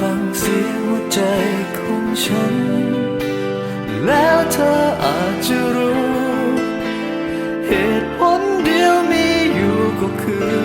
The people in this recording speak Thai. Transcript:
ฟังเสียงหัวใจของฉัน แล้วเธออาจจะรู้ เหตุผลเดียวมีอยู่ก็คือ